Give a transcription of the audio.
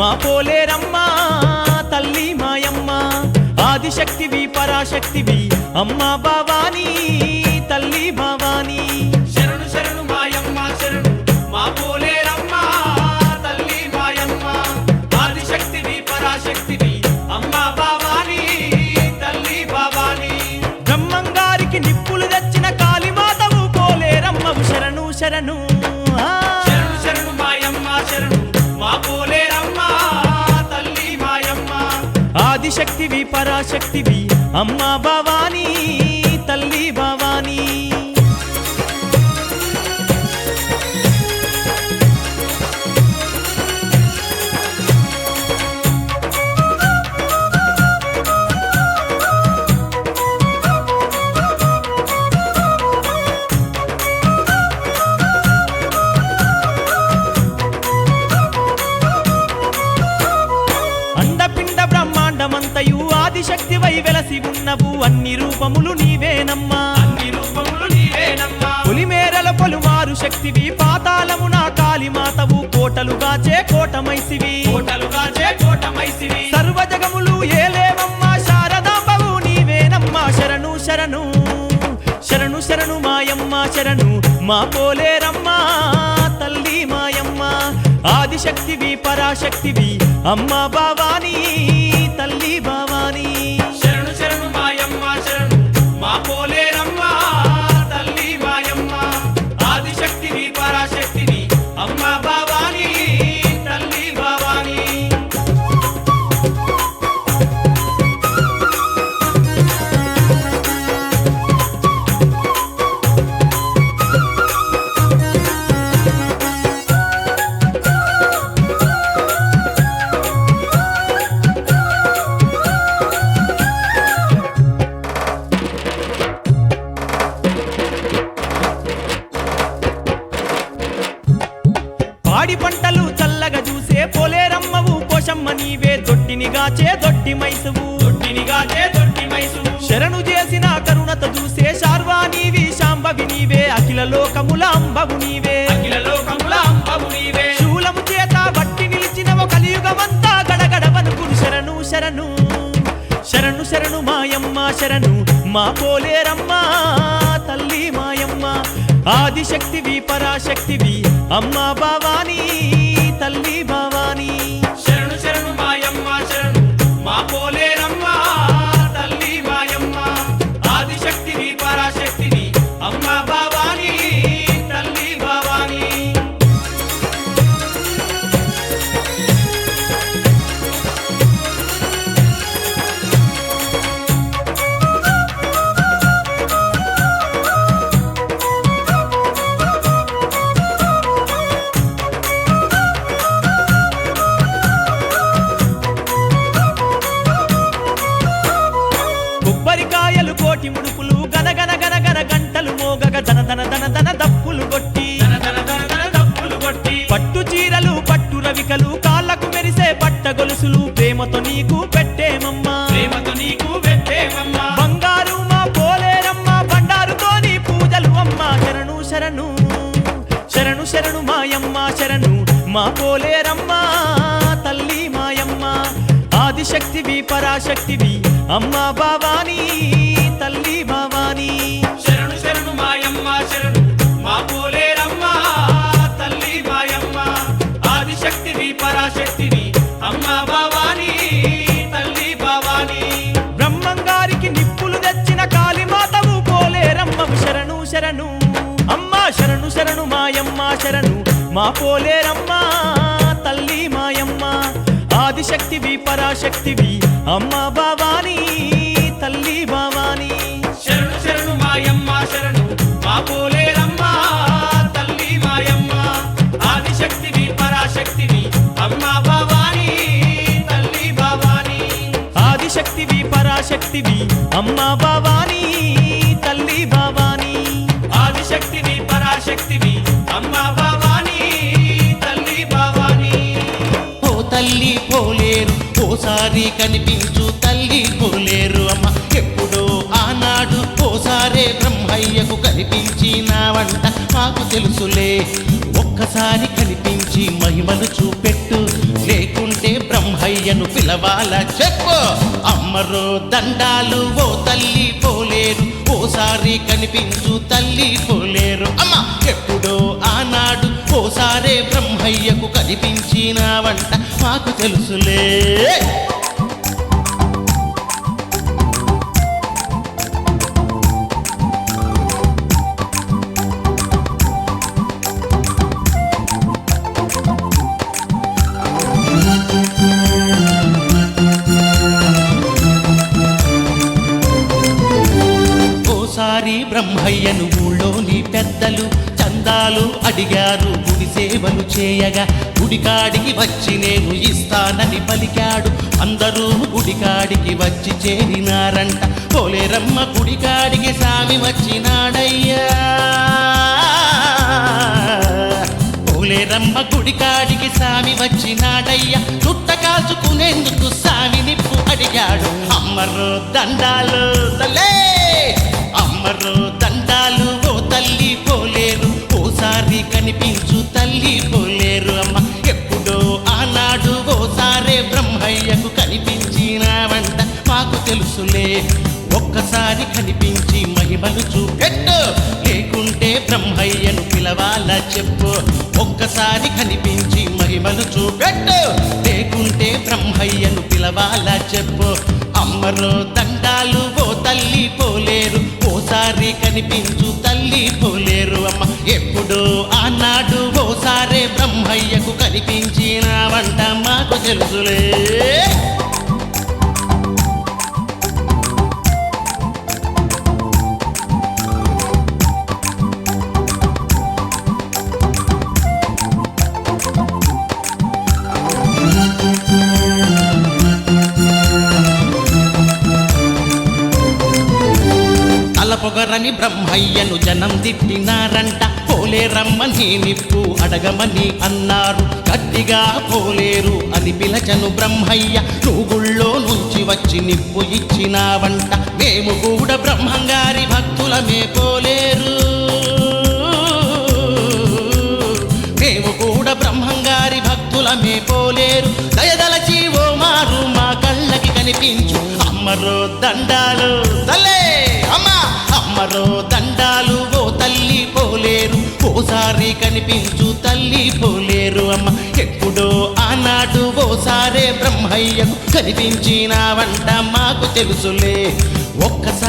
మా పోలేరమ్మా తల్లి మాయమ్మ. ఆదిశక్తివి పరాశక్తివి అమ్మా భవానీ ఆదిశక్తివి పరాశక్తివి. అమ్మ భవానీ తల్లి భవానీ. వెలసి ఉన్నవు అన్ని రూపములు నీవేనమ్మా. అన్ని రూపములు నీవేనమ్మా. పులిమేరల పలుమారు శక్తివి పాతాళమున కాళీమాతవు కోటలుగాచే కోటమైసివి. కోటలుగా చే కోటమైసివి. సర్వజగములు ఏలేవమ్మా శారదాంబవు నీవేనమ్మా శరణు శరణు. శరణు శరణు మాయమ్మ శరణు మా పోలేరమ్మా తల్లి మాయమ్మ. ఆదిశక్తివి పరాశక్తివి అమ్మ భవానీ తల్లి భవానీ. దొడ్డినిగాచే దొడ్డి మైసువు. దొడ్డినిగా చే దొడ్డి మైసువు. శరణు చేసిన కరుణత చూసే శార్వా నీవి శాంభవి నీవే అఖిల లోకముల అంబవు నీవే. అఖిల లోకముల అంబవు నీవే. శూలము చేత బట్టి నిలిచినవ కలియుగమంతా గడగడ వనుకును శరణు శరణు శరణు శరణు మాయమ్మ శరణు మా పోలేరమ్మ తల్లి మాయమ్మ. ఆదిశక్తివి పరాశక్తివి అమ్మ భవానీ తల్లి భవానీ శరణు శరణు మాయమ్మ శరణు మా పోలేరమ్మ తల్లి మాయమ్మ. ఆదిశక్తివి పరాశక్తివి అమ్మ భవానీ తల్లి భవానీ. శరణు శరణు మాయమ్మ శరణు మా పోలే శరణు మా పోలేరమ్మ తల్లి మాయమ్మ. ఆదిశక్తివి పరాశక్తివి అమ్మ భవానీ తల్లి భవానీ. శరణు శరణు మాయమ్మ శరణు మా పోలేరమ్మ తల్లి మాయమ్మ. ఆదిశక్తివి పరాశక్తివి అమ్మ భవానీ తల్లి భవానీ. ఆదిశక్తివి పరాశక్తివి అమ్మ భవానీ. ఓసారి కనిపించు తల్లి పోలేరు అమ్మ. ఎప్పుడో ఆనాడు ఓసారే బ్రహ్మయ్యకు కనిపించినావంట మాకు తెలుసులే. ఒక్కసారి కనిపించి మహిమను చూపెట్టు. లేకుంటే బ్రహ్మయ్యను పిలవాల చెప్పు. అమ్మరో దండాలు ఓ తల్లి పోలేరు. ఓసారి కనిపించు తల్లి పోలేరు అమ్మ. ఎప్పుడో ఆనాడు ఓసారే బ్రహ్మయ్యకు కనిపించినావంట మాకు తెలుసులే. ఓసారి బ్రహ్మయ్యను ఊళ్ళోని పెద్దలు చందాలు అడిగారు. గుడి సేవలు చేయగా గుడికాడికి వచ్చి నేను ఇస్తానని పలికాడు. అందరూ గుడికాడికి వచ్చి చేరినారంట. పోలేరమ్మ గుడికాడికి సామి వచ్చినాడయ్యా. పోలేరమ్మ గుడికాడికి సామి వచ్చినాడయ్యా. చుట్ట కాల్చుకునేందుకు సామి నిప్పు అడిగాడు. అమ్మరు దండాలు తల్లే. అమ్మరు దండాలు ఓ తల్లి పోలే ఓసారి కనిపించు తల్లి పోలేరు అమ్మ. ఎప్పుడో ఆనాడు ఓసారే బ్రహ్మయ్యకు కనిపించినావంట. మాకు తెలుసులే ఒక్కసారి కనిపించి మహిమలు చూపెట్టు. లేకుంటే బ్రహ్మయ్యను పిలవాలా చెప్పు. ఒక్కసారి కనిపించి మహిమలు చూపెట్టు. లేకుంటే బ్రహ్మయ్యను పిలవాలా చెప్పు. అమ్మరో దండాలు ఓ తల్లి పోలేరు ఓసారి కనిపించు తల్లి పోలేరు అమ్మ. ఎప్పుడు ఆనాడు ఓసారే బ్రహ్మయ్యకు కనిపించిన వంట మాకు తెలుసులే. పొగరని బ్రహ్మయ్యను జనం తిట్టినారంట. పోలేరమ్మని నిప్పు అడగమని అన్నారు. గట్టిగా పోలేరు అని పిలచను బ్రహ్మయ్య. నువ్వు నుంచి వచ్చి నిప్పు ఇచ్చినావంట. మేము కూడా బ్రహ్మంగారి భక్తులమే పోలేరు. మేము కూడా బ్రహ్మంగారి భక్తులమే పోలేరు. దయదలచి ఓ మారు మా కళ్ళకి కనిపించు. అమ్మరో దండాలు అమ్మరో దండాలు ఓ తల్లి పోలేరు. ఓసారి కనిపించు తల్లి పోలేరు అమ్మ. ఎప్పుడో ఆనాడు ఓసారే బ్రహ్మయ్యకు కనిపించిన వంట మాకు తెలుసులే. ఒక్కసారి